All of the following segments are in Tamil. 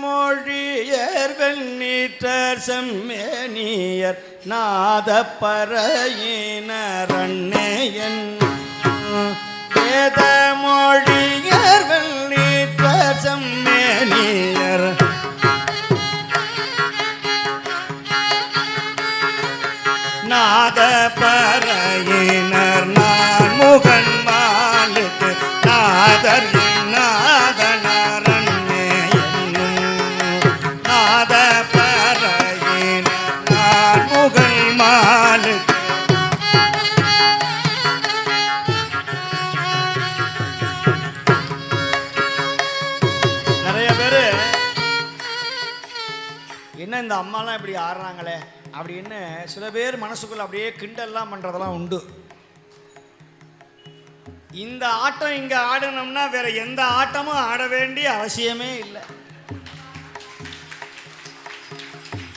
வேதமொழியர் வெண்ணீற்றர் செம்மேனியர் நாதப்பறையினர் அண்ணேயன் வேதமொழியர் வெண்ணீற்றர் செம்மேனியர். நாதப்பறையினர் என்ன இந்த அம்மாலாம் இப்படி ஆடுறாங்களே? அப்படின்னு சில பேர் மனசுக்குள்ள அப்படியே கிண்டல்லாம் பண்றதெல்லாம் உண்டு. இந்த ஆட்டம் இங்க ஆடணும்னா வேற எந்த ஆட்டமும் ஆட வேண்டிய அவசியமே இல்லை.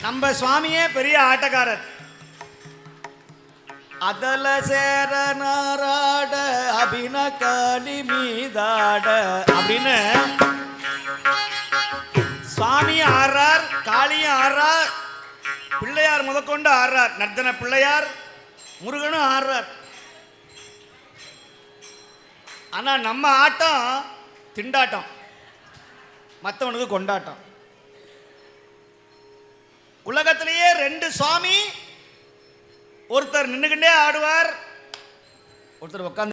நம்ம சுவாமியே பெரிய ஆட்டக்காரர். அதல சேர நாராட அபின காளி மீதாட அப்படின்னு ஆடுறார் பிள்ளையார் முதற்கொண்டு ஆடுறார் நர்த்தன பிள்ளையார் முருகனும் ஆடுறார் ஆனா நம்ம ஆட்டம் திண்டாட்டம். மற்றவனுக்கு கொண்டாட்டம். உலகத்திலேயே ரெண்டு சுவாமி ஒருத்தர் நின்றுக்கிட்டே ஆடுவார் ஒருத்தர் உட்காந்து